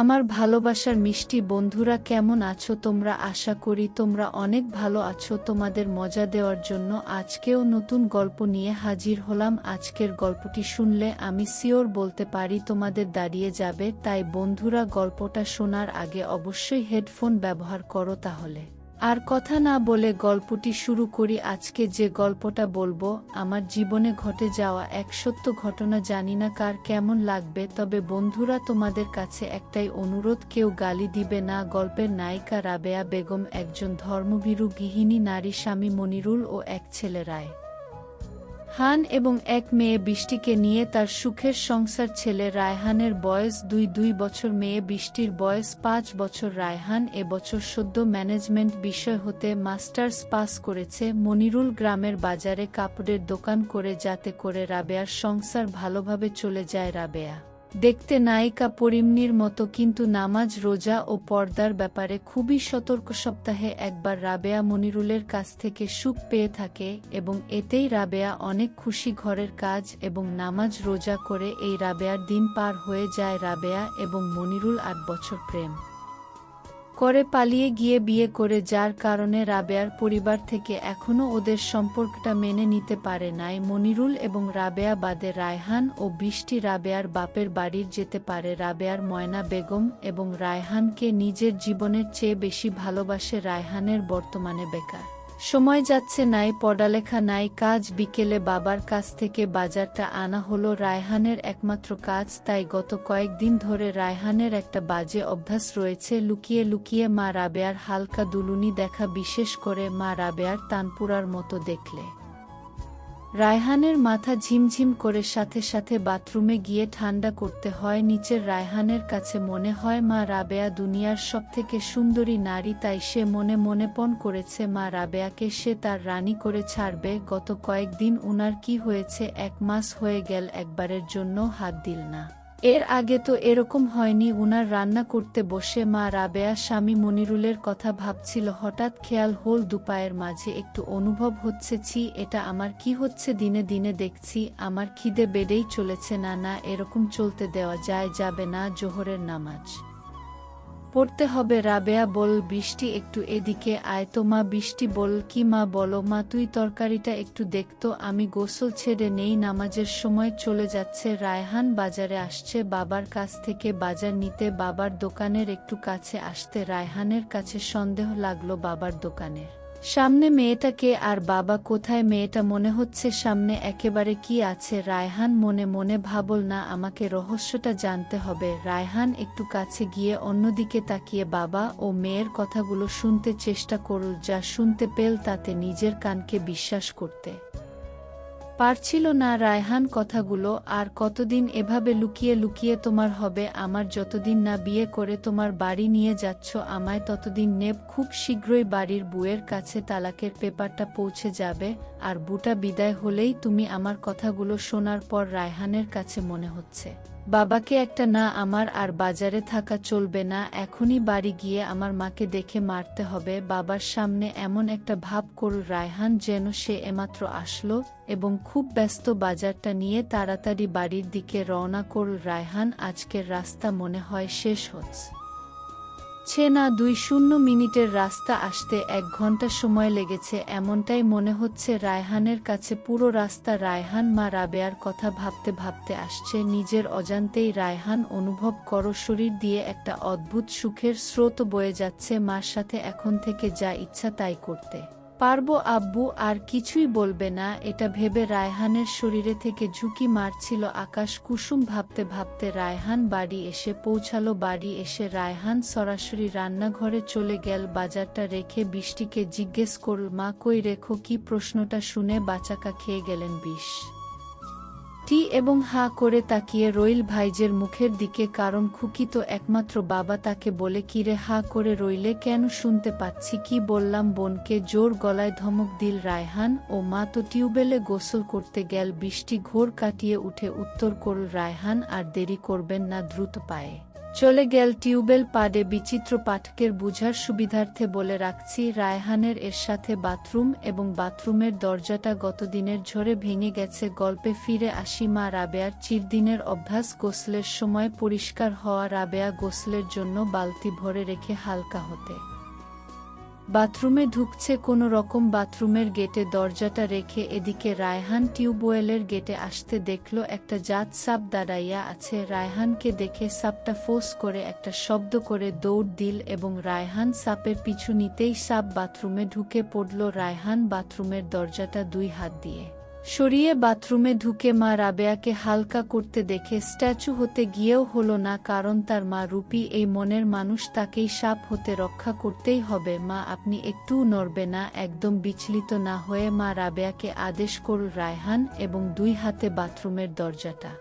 আমার ভালোবাসার মিষ্টি বন্ধুরা কেমন আছো তোমরা? আশা করি তোমরা অনেক ভালো আছো। তোমাদের মজা দেওয়ার জন্য আজকেও নতুন গল্প নিয়ে হাজির হলাম। আজকের গল্পটি শুনলে আমি সিওর বলতে পারি তোমাদের দাঁড়িয়ে যাবে। তাই বন্ধুরা, গল্পটা শোনার আগে অবশ্যই হেডফোন ব্যবহার করো তাহলে। আর কথা না বলে গল্পটি শুরু করি আজকে যে গল্পটা বলব, আমার জীবনে ঘটে যাওয়া এক সত্য ঘটনা জানি না কার কেমন লাগবে, তবে বন্ধুরা তোমাদের কাছে একটাই অনুরোধ, কেউ গালি দিবে না। গল্পের নায়িকা রাবেয়া বেগম একজন ধর্মভীরু গৃহিণী, নারী স্বামী মনিরুল ও এক ছেলে রায়। হান এবং এক মেয়ে বৃষ্টিকে নিয়ে তার সুখের সংসার ছেলে রায়হানের বয়স দুই দুই বছর, মেয়ে বৃষ্টির বয়স পাঁচ বছর। রায়হান এবছর সদ্য ম্যানেজমেন্ট বিষয় হতে মাস্টার্স পাস করেছে মনিরুল গ্রামের বাজারে কাপড়ের দোকান করে, যাতে করে রাবেয়ার সংসার ভালোভাবে চলে যায়। রাবেয়া দেখতে নায়িকা পরিমনির মতো কিন্তু নামাজ, রোজা ও পর্দার ব্যাপারে খুবই সতর্ক সপ্তাহে একবার রাবেয়া মনিরুলের কাছ থেকে সুখ পেয়ে থাকে এবং এতেই রাবেয়া অনেক খুশি ঘরের কাজ এবং নামাজ, রোজা করে এই রাবেয়ার দিন পার হয়ে যায়। রাবেয়া এবং মনিরুল আট বছর প্রেম। করে পালিয়ে গিয়ে বিয়ে করে, যার কারণে রাবেয়ার পরিবার থেকে এখনও ওদের সম্পর্কটা মেনে নিতে পারে নাই। মনিরুল এবং রাবেয়া বাদে রায়হান ও বৃষ্টি রাবেয়ার বাপের বাড়ির যেতে পারে। রাবেয়ার ময়না বেগম এবং রায়হানকে নিজের জীবনের চেয়ে বেশি ভালোবাসে রায়হানের বর্তমানে বেকার। সময় যাচ্ছে নাই, পড়ালেখা নাই, কাজ বিকেলে বাবার কাছ থেকে বাজারটা আনা হলো রায়হানের একমাত্র কাজ, তাই গত কয়েকদিন ধরে রায়হানের একটা বাজে অভ্যাস রয়েছে, লুকিয়ে লুকিয়ে মা রাবেয়ার হালকা দুলুনি দেখা বিশেষ করে মা রাবেয়ার তানপুরার মতো দেখলে। রায়হানের মাথা ঝিমঝিম করে সাথে সাথে বাথরুমে গিয়ে ঠান্ডা করতে হয় নিচের রায়হানের কাছে মনে হয় মা রাবেয়া দুনিয়ার সবথেকে সুন্দরী নারী তাই সে মনে মনে পণ করেছে, মা রাবেয়াকে সে তার রানী করে ছাড়বে, গত কয়েকদিন উনার কি হয়েছে, এক মাস হয়ে গেল, একবারের জন্য হাত দিল না। এর আগে তো এরকম হয়নি উনার রান্না করতে বসে মা রাবেয়া স্বামী মনিরুলের কথা ভাবছিল, হঠাৎ খেয়াল হোল দুপায়ের মাঝে, একটু অনুভব হচ্ছে, ছি, এটা আমার কি হচ্ছে, দিনে দিনে দেখছি, আমার খিদে বেড়েই চলেছে, না না, এরকম চলতে দেওয়া যায়, যাবে না, জোহরের নামাজ। পড়তে হবে, রাবেয়া বল, বৃষ্টি একটু এদিকে আয়। তো মা, বৃষ্টি বল, কি মা বলো? মা, তুই তরকারিটা একটু দেখতো আমি গোসল ছেড়ে নেই, নামাজের সময় চলে যাচ্ছে। রায়হান বাজারে আসছে, বাবার কাছ থেকে বাজার নিতে। বাবার দোকানের একটু কাছে আসতে। রায়হানের কাছে সন্দেহ লাগল বাবার দোকানের। সামনে মেয়েটা কে আর বাবা কোথায়? মেয়েটা মনে হচ্ছে সামনে একেবারে কি আছে? রায়হান মনে মনে ভাবল, না, আমাকে রহস্যটা জানতে হবে। রায়হান একটু কাছে গিয়ে অন্যদিকে তাকিয়ে বাবা ও মেয়ের কথাগুলো শুনতে চেষ্টা করল, যা শুনতে পেল তাতে নিজের কানকে বিশ্বাস করতে। পারছিল না রায়হান কথাগুলো, আর কতদিন এভাবে লুকিয়ে লুকিয়ে তোমার হবে? আমার যতদিন না বিয়ে করে তোমার বাড়ি নিয়ে যাচ্ছ, আমায় ততদিন নেব। খুব শীঘ্রই বাড়ির বুয়ের কাছে তালাকের পেপারটা পৌঁছে যাবে। আর বুটা বিদায় হলেই তুমি আমার কথাগুলো শোনার পর রায়হানের কাছে মনে হচ্ছে। বাবাকে একটা না আমার আর বাজারে থাকা চলবে না, এখনই বাড়ি গিয়ে আমার মাকে দেখে মারতে হবে। বাবার সামনে এমন একটা ভাব করল রায়হান যেন সে এমাত্র আসলো এবং খুব ব্যস্ত বাজারটা নিয়ে তাড়াতাড়ি বাড়ির দিকে রওনা করল। রায়হান, আজকের রাস্তা মনে হয় শেষ হচ্ছে। ছে না দুই শূন্য মিনিটের রাস্তা আসতে এক ঘণ্টা সময় লেগেছে, এমনটাই মনে হচ্ছে রায়হানের কাছে। পুরো রাস্তা রায়হান মা রাবেয়ার কথা ভাবতে ভাবতে আসছে, নিজের অজান্তেই রায়হান অনুভব করো শরীর দিয়ে একটা অদ্ভুত সুখের স্রোত বয়ে যাচ্ছে মার সাথে এখন থেকে যা ইচ্ছা তাই করতে। পারব আব্বু আর কিছুই বলবে না, এটা ভেবে রায়হানের শরীরে থেকে ঝুঁকি মারছিল আকাশ। কুসুম ভাবতে ভাবতে রায়হান বাড়ি এসে পৌঁছালো, বাড়ি এসে রায়হান সরাসরি রান্নাঘরে চলে গেল, বাজারটা রেখে বৃষ্টিকে জিজ্ঞেস করল, মা, কই রেখো? কি প্রশ্নটা শুনে বাচাকা খেয়ে গেলেন বিষ। টি এবং হা করে তাকিয়ে রইল ভাইজের মুখের দিকে কারণ খুকি তো একমাত্র বাবা তাকে বলে, কিরে, হা করে রইলে কেন শুনতে পাচ্ছি? কি বললাম বোনকে? জোর গলায় ধমক দিল রায়হান। ও মা, তো টিউবেলে গোসল করতে গেল। বৃষ্টি ঘোর কাটিয়ে উঠে উত্তর করল রায়হান, আর দেরি করবেন না, দ্রুত পায়ে। চলে গেল টিউবেল পাডে বিচিত্র পাঠকের বুঝার সুবিধার্থে বলে রাখছি, রায়হানের এর সাথে বাথরুম এবং বাথরুমের দরজাটা গতদিনের ঝরে ভেঙে গেছে, গল্পে ফিরে আসি মা রাবেয়ার চিরদিনের অভ্যাস, গোসলের সময় পরিষ্কার হওয়া রাবেয়া গোসলের জন্য বালতি ভরে রেখে হালকা হতে। বাথরুমে ঢুকছে কোনো রকম বাথরুমের গেটে দরজাটা রেখে এদিকে রায়হান টিউবওয়েলের গেটে আসতে দেখল একটা জাত সাপ দাঁড়াইয়া আছে। রায়হানকে দেখে সাপটা ফোস করে একটা শব্দ করে দৌড় দিল এবং রায়হান সাপের পিছু নিতেই সাপ বাথরুমে ঢুকে পড়ল। রায়হান বাথরুমের দরজাটা দুই হাত দিয়ে। সরিয়ে বাথরুমে ঢুকে মা রাবেয়াকে হালকা করতে দেখে স্ট্যাচু হতে গিয়েও হলো না, কারণ তার মা রূপী, এই মনের মানুষ তাকেই সাপ হতে রক্ষা করতেই হবে। মা, আপনি একটু নড়বে না, একদম বিচলিত না হয়ে মা রাবেয়াকে আদেশ করল রায়হান এবং দুই হাতে বাথরুমের দরজাটা।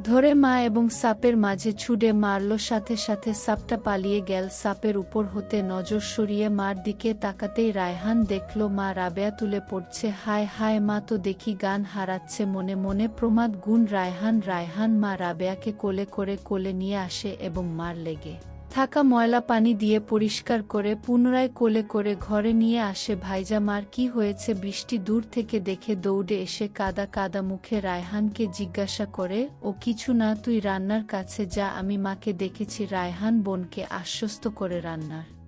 ধরে মা এবং সাপের মাঝে ছুড়ে মারল, সাথে সাথে সাপটা পালিয়ে গেল। সাপের উপর হতে নজর সরিয়ে মার দিকে তাকাতেই রায়হান দেখল, মা রাবেয়া তুলে পড়ছে। হায় হায়, মা তো দেখি গান হারাচ্ছে। মনে মনে প্রমাদ গুণ রায়হান রায়হান মা রাবেয়াকে কোলে করে কোলে নিয়ে আসে এবং মার লেগে। থাকা ময়লা পানি দিয়ে পরিষ্কার করে পুনরায় কোলে করে ঘরে নিয়ে আসে ভাইজা মার কি হয়েছে? বৃষ্টি দূর থেকে দেখে দৌড়ে এসে কাদা কাদা মুখে রায়হানকে জিজ্ঞাসা করে, ও কিছু না, তুই রান্নার কাছে যা। আমি মাকে দেখেছি, রায়হান বোনকে আশ্বস্ত করে রান্নার।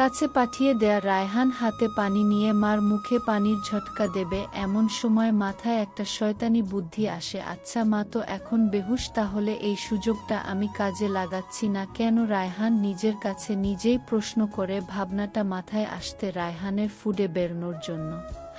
কাছে পাঠিয়ে দেয়া রায়হান হাতে পানি নিয়ে মার মুখে পানির ঝটকা দেবে, এমন সময় মাথায় একটা শয়তানি বুদ্ধি আসে আচ্ছা মা, তো এখন বেহুশ, তাহলে এই সুযোগটা আমি কাজে লাগাচ্ছি না কেন? রায়হান নিজের কাছে নিজেই প্রশ্ন করে ভাবনাটা মাথায় আসতে রায়হানের ফুডে বেরোনোর জন্য।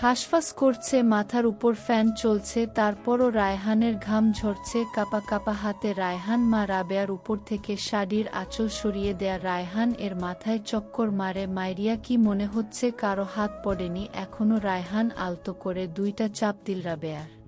হাসফাস করছে, মাথার উপর ফ্যান চলছে, তারপরও রায়হানের ঘাম ঝরছে, কাপা কাপা হাতে রায়হান মা রাবেয়ার উপর থেকে শাড়ির আঁচল সরিয়ে দেয়া রায়হান এর মাথায় চক্কর মারে, মাইরিয়া, কি মনে হচ্ছে? কারও হাত পড়েনি। এখনও রায়হান আলতো করে দুইটা চাপ দিল রাবেয়ার।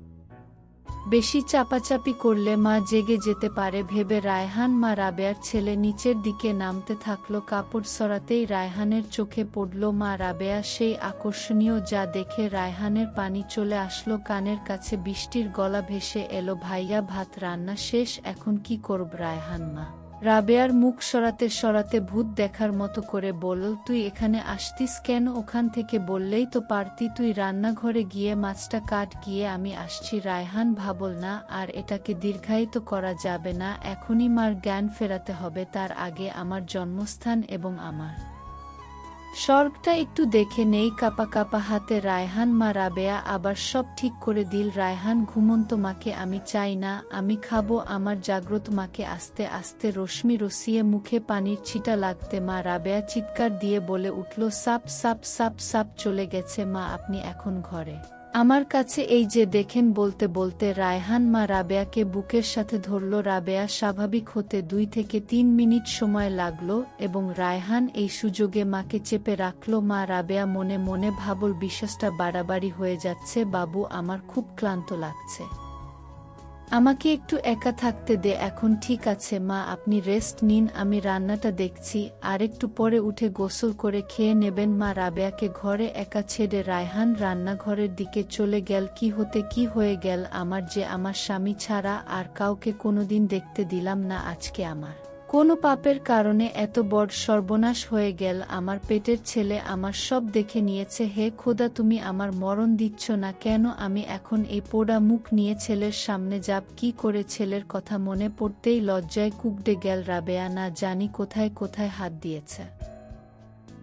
বেশি চাপাচাপি করলে মা জেগে যেতে পারে। ভেবে রায়হান মা রাবেয়ার ছেলে নিচের দিকে নামতে থাকল, কাপড় সরাতেই রায়হানের চোখে পড়ল। মা রাবেয়া সেই আকর্ষণীয় যা দেখে রায়হানের পানি চলে আসলো, কানের কাছে বৃষ্টির গলা ভেসে এলো, ভাইয়া, ভাত রান্না শেষ, এখন কি করব রায়হান মা? রাবেয়ার মুখ সরাতে সরাতে ভূত দেখার মতো করে বলল, তুই এখানে আসতিস কেন? ওখান থেকে বললেই তো পারতি। তুই রান্নাঘরে গিয়ে মাছটা কাট, গিয়ে আমি আসছি। রায়হান ভাবল, না, আর এটাকে দীর্ঘায়িত করা যাবে না। এখনই মার জ্ঞান ফেরাতে হবে। তার আগে আমার জন্মস্থান এবং আমার স্বর্গটা একটু দেখে নেই, কাপা কাপা হাতে রায়হান, মা রাবেয়া আবার সব ঠিক করে দিল, রায়হান ঘুমন্ত মাকে আমি চাই না, আমি খাব আমার জাগ্রত মাকে, আস্তে আস্তে রশ্মি রসিয়ে মুখে পানির ছিটা লাগতে মা রাবেয়া চিৎকার দিয়ে বলে উঠল, সাপ সাপ সাপ সাপ চলে গেছে মা, আপনি এখন ঘরে। আমার কাছে এই যে দেখেন বলতে বলতে রায়হান মা রাবেয়াকে বুকের সাথে ধরল। রাবেয়া স্বাভাবিক হতে দুই থেকে তিন মিনিট সময় লাগল এবং রায়হান এই সুযোগে মাকে চেপে রাখল। মা রাবেয়া মনে মনে ভাবল, বিশ্বাসটা বাড়াবাড়ি হয়ে যাচ্ছে, বাবু, আমার খুব ক্লান্ত লাগছে। আমাকে একটু একা থাকতে দে, এখন ঠিক আছে, মা, আপনি রেস্ট নিন, আমি রান্নাটা দেখছি, আর একটু পরে উঠে গোসল করে খেয়ে নেবেন, মা, রাবেয়াকে ঘরে একা ছেড়ে রায়হান রান্নাঘরের দিকে চলে গেল, কি হতে কি হয়ে গেল, আমার যে আমার স্বামী ছাড়া আর কাউকে কোনোদিন দেখতে দিলাম না আজকে আমার। কোনো পাপের কারণে এত বড় সর্বনাশ হয়ে গেল, আমার পেটের ছেলে আমার সব দেখে নিয়েছে, হে খোদা, তুমি আমার মরণ দিচ্ছ না কেন? আমি এখন এই পোড়া মুখ নিয়ে ছেলের সামনে যাব, কি করে ছেলের কথা মনে পড়তেই লজ্জায় কুকডে গেল রাবেয়া, না জানি কোথায় কোথায় হাত দিয়েছে।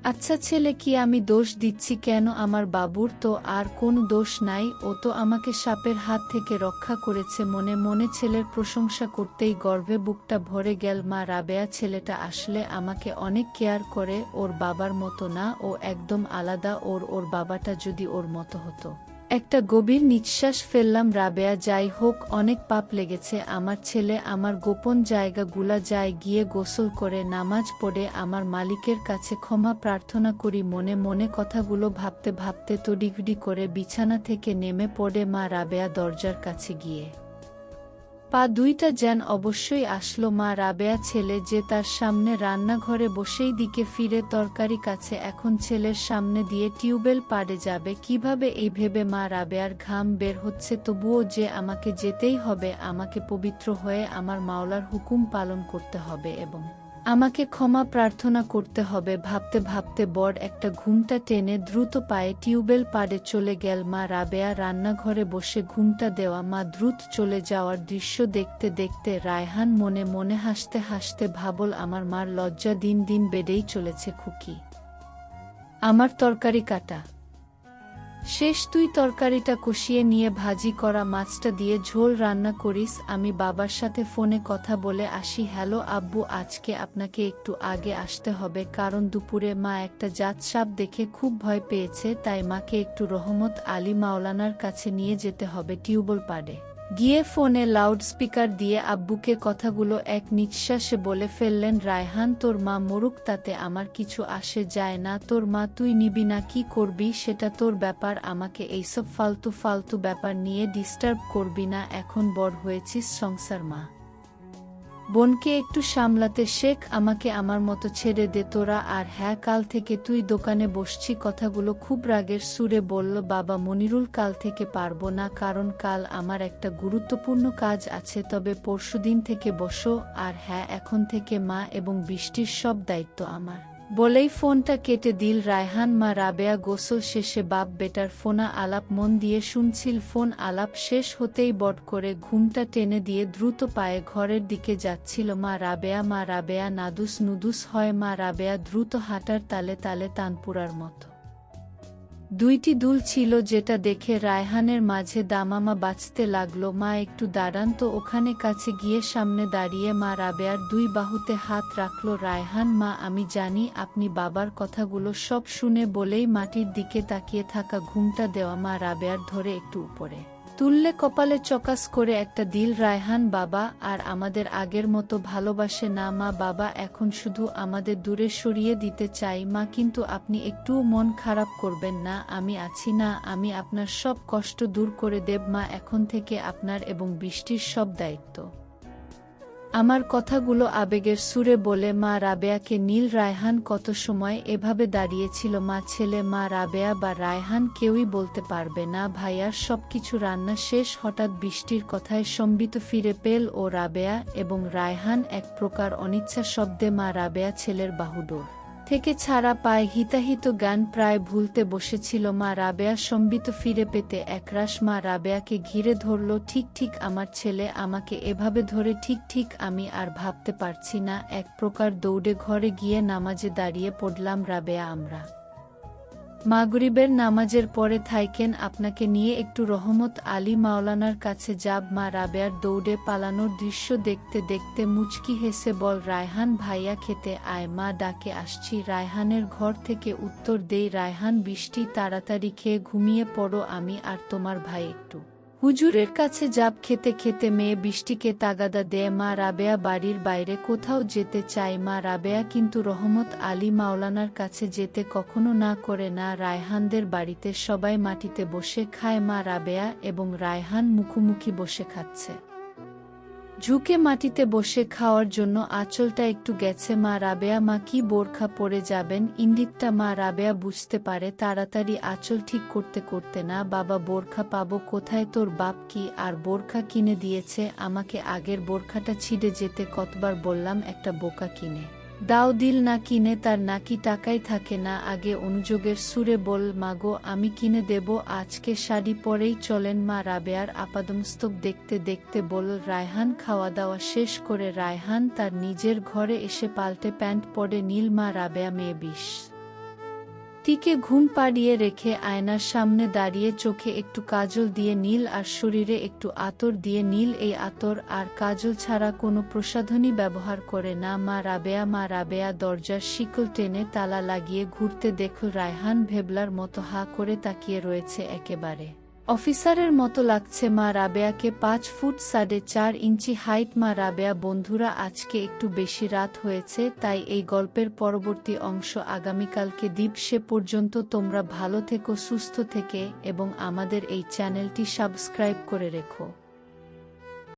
আচ্ছা ছেলে, কি আমি দোষ দিচ্ছি কেন আমার বাবুর? তো আর কোন দোষ নাই, ও তো আমাকে সাপের হাত থেকে রক্ষা করেছে মনে মনে ছেলের প্রশংসা করতেই গর্বে বুকটা ভরে গেল। মা রাবেয়া, ছেলেটা আসলে আমাকে অনেক কেয়ার করে, ওর বাবার মতো না, ও একদম আলাদা, ওর ওর বাবাটা যদি ওর মতো হতো। একটা গভীর নিঃশ্বাস ফেললাম, রাবেয়া, যাই হোক, অনেক পাপ লেগেছে, আমার ছেলে আমার গোপন জায়গাগুলা যায় গিয়ে গোসল করে, নামাজ পড়ে, আমার মালিকের কাছে ক্ষমা প্রার্থনা করি, মনে মনে কথাগুলো ভাবতে ভাবতে তড়িঘড়ি করে বিছানা থেকে নেমে পড়ে মা রাবেয়া দরজার কাছে গিয়ে। পা দুইটা যেন অবশ্যই আসলো মা রাবেয়া ছেলে যে তার সামনে রান্নাঘরে বসেই দিকে ফিরে তরকারি কাছে, এখন ছেলের সামনে দিয়ে টিউবেল পাড়ে যাবে, কীভাবে এই ভেবে মা রাবেয়ার ঘাম বের হচ্ছে? তবুও যে আমাকে যেতেই হবে, আমাকে পবিত্র হয়ে আমার মাওলার হুকুম পালন করতে হবে এবং আমাকে ক্ষমা প্রার্থনা করতে হবে, ভাবতে ভাবতে বড় একটা ঘুমটা টেনে দ্রুত পায়ে টিউবওয়েল পাড়ে চলে গেল। মা রাবেয়া রান্নাঘরে বসে ঘুমটা দেওয়া, মা দ্রুত চলে যাওয়ার দৃশ্য দেখতে দেখতে রায়হান মনে মনে হাসতে হাসতে ভাবল, আমার মার লজ্জা দিন দিন বেড়েই চলেছে খুকি। আমার তরকারি কাটা। শেষ তুই তরকারিটা কষিয়ে নিয়ে ভাজি করা মাছটা দিয়ে ঝোল রান্না করিস, আমি বাবার সাথে ফোনে কথা বলে আসি, হ্যালো আব্বু, আজকে আপনাকে একটু আগে আসতে হবে, কারণ দুপুরে মা একটা জাত সাপ দেখে খুব ভয় পেয়েছে, তাই মাকে একটু রহমত আলী মাওলানার কাছে নিয়ে যেতে হবে টিউবল পাড়ে। গিয়ে ফোনে লাউডস্পিকার দিয়ে আব্বুকে কথাগুলো এক নিঃশ্বাসে বলে ফেললেন, রায়হান, তোর মা মরুক, তাতে আমার কিছু আসে যায় না। তোর মা তুই নিবি না, কি করবি? সেটা তোর ব্যাপার। আমাকে এইসব ফালতু ফালতু ব্যাপার নিয়ে ডিস্টার্ব করবি না। এখন বড় হয়েছিস সংসার মা। বোনকে একটু সামলাতে শেখ আমাকে আমার মতো ছেড়ে দে তোরা আর হ্যাঁ কাল থেকে তুই দোকানে বসছি। কথাগুলো খুব রাগের সুরে বলল, বাবা মনিরুল, কাল থেকে পারব না, কারণ কাল আমার একটা গুরুত্বপূর্ণ কাজ আছে, তবে পরশুদিন থেকে বসো। আর হ্যাঁ এখন থেকে মা এবং বৃষ্টির সব দায়িত্ব আমার। বলেই ফোনটা কেটে দিল রায়হান, মা, রাবেয়া, গোসল শেষে বাপ, বেটার ফোনা, আলাপ, মন দিয়ে শুনছিল, ফোন আলাপ শেষ হতেই বট করে ঘুমটা টেনে দিয়ে দ্রুত পায়ে ঘরের দিকে যাচ্ছিল, মা, রাবেয়া মা, রাবেয়া, নাদুস নুদুস হয়, মা, রাবেয়া, দ্রুত হাঁটার তালে তালে তানপুরার মতো। দুইটি দুল ছিল যেটা দেখে রায়হানের মাঝে দামামা বাঁচতে লাগল। মা একটু দাঁড়ান তো ওখানে কাছে গিয়ে সামনে দাঁড়িয়ে মা রাবেয়ার দুই বাহুতে হাত রাখল। রায়হান, মা, আমি জানি আপনি বাবার কথাগুলো সব শুনে বলেই মাটির দিকে তাকিয়ে থাকা ঘুমটা দেওয়া। মা রাবেয়ার ধরে একটু উপরে। তুললে কপালে চকাস করে একটা দিল, রায়হান বাবা, আর আমাদের আগের মতো ভালোবাসে না মা বাবা, এখন শুধু আমাদের দূরে সরিয়ে দিতে চাই মা, কিন্তু আপনি একটুও মন খারাপ করবেন না, আমি আছি না, আমি আপনার সব কষ্ট দূর করে দেব মা, এখন থেকে আপনার এবং বৃষ্টির সব দায়িত্ব। আমার কথাগুলো আবেগের সুরে বলে মা রাবেয়াকে নীল রায়হান কত সময় এভাবে দাঁড়িয়েছিল? মা ছেলে, মা রাবেয়া বা রায়হান কেউই বলতে পারবে না। ভাইয়ার সবকিছু রান্না শেষ, হঠাৎ বৃষ্টির কথায় সম্বিত ফিরে পেল ও রাবেয়া এবং রায়হান এক প্রকার অনিচ্ছা শব্দে মা রাবেয়া ছেলের বাহুডোর। থেকে ছাড়া পায় হিতাহিত গান প্রায় ভুলতে বসেছিল মা রাবেয়া সম্বিত ফিরে পেতে একরাশ মা রাবেয়াকে ঘিরে ধরল, ঠিক ঠিক, আমার ছেলে, আমাকে এভাবে ধরে ঠিক ঠিক, আমি আর ভাবতে পারছি না। এক প্রকার দৌড়ে ঘরে গিয়ে নামাজে দাঁড়িয়ে পড়লাম রাবেয়া আমরা। মাগরিবের নামাজের পরে থাইকেন আপনাকে নিয়ে একটু রহমত আলী মাওলানার কাছে যাব। মা রাবেয়ার দৌড়ে পালানোর দৃশ্য দেখতে দেখতে মুচকি হেসে বল, রায়হান ভাইয়া খেতে আয়, মা ডাকে, আসছি। রায়হানের ঘর থেকে উত্তর দেই, রায়হান, বৃষ্টি তাড়াতাড়ি খেয়ে ঘুমিয়ে পড়ো, আমি আর তোমার ভাই একটু। হুজুরের কাছে জাপ খেতে খেতে মেয়ে বৃষ্টিকে তাগাদা দেয়, মা রাবেয়া বাড়ির বাইরে কোথাও যেতে চায় মা রাবেয়া কিন্তু রহমত আলী মাওলানার কাছে যেতে কখনো না করে না, রায়হানদের বাড়িতে সবাই মাটিতে বসে খায়। মা রাবেয়া এবং রায়হান মুখোমুখি বসে খাচ্ছে। ঝুঁকে মাটিতে বসে খাওয়ার জন্য আঁচলটা একটু গেছে মা রাবেয়া, মা কি বোরখা পরে যাবেন? ইন্দিতটা মা রাবেয়া বুঝতে পারে, তাড়াতাড়ি আঁচল ঠিক করতে করতে না, বাবা, বোরখা পাবো কোথায়? তোর বাপ কি আর বোরখা কিনে দিয়েছে? আমাকে আগের বোরখাটা ছিঁড়ে যেতে কতবার বললাম, একটা বোকা কিনে। দাও দিল না কিনে তার নাকি টাকাই থাকে না, আগে অনুযোগের সুরে বল, মাগো, আমি কিনে দেব, আজকে শাড়ি পরেই চলেন মা রাবেয়ার আপাদমস্তক দেখতে দেখতে বল, রায়হান খাওয়া দাওয়া শেষ করে রায়হান তার নিজের ঘরে এসে পাল্টে প্যান্ট পরে নীল মা রাবেয়া মেয়ে বিষ। টিকে ঘুম পাড়িয়ে রেখে আয়নার সামনে দাঁড়িয়ে চোখে একটু কাজল দিয়ে নীল আর শরীরে একটু আতর দিয়ে নীল এই আতর আর কাজল ছাড়া কোনো প্রসাধনী ব্যবহার করে না। মা রাবেয়া মা রাবেয়া, দরজার শিকল টেনে তালা লাগিয়ে ঘুরতে দেখল রায়হান ভেবলার মতো হা করে তাকিয়ে রয়েছে একেবারে। অফিসারের মতো লাগছে মা রাবেয়াকে পাঁচ ফুট সাড়ে চার ইঞ্চি হাইট। মা রাবেয়া, বন্ধুরা, আজকে একটু বেশি রাত হয়েছে, তাই এই গল্পের পরবর্তী অংশ আগামীকালকে দ্বীপ সে পর্যন্ত তোমরা ভালো থেকো, সুস্থ থেকে, এবং আমাদের এই চ্যানেলটি সাবস্ক্রাইব করে রেখো।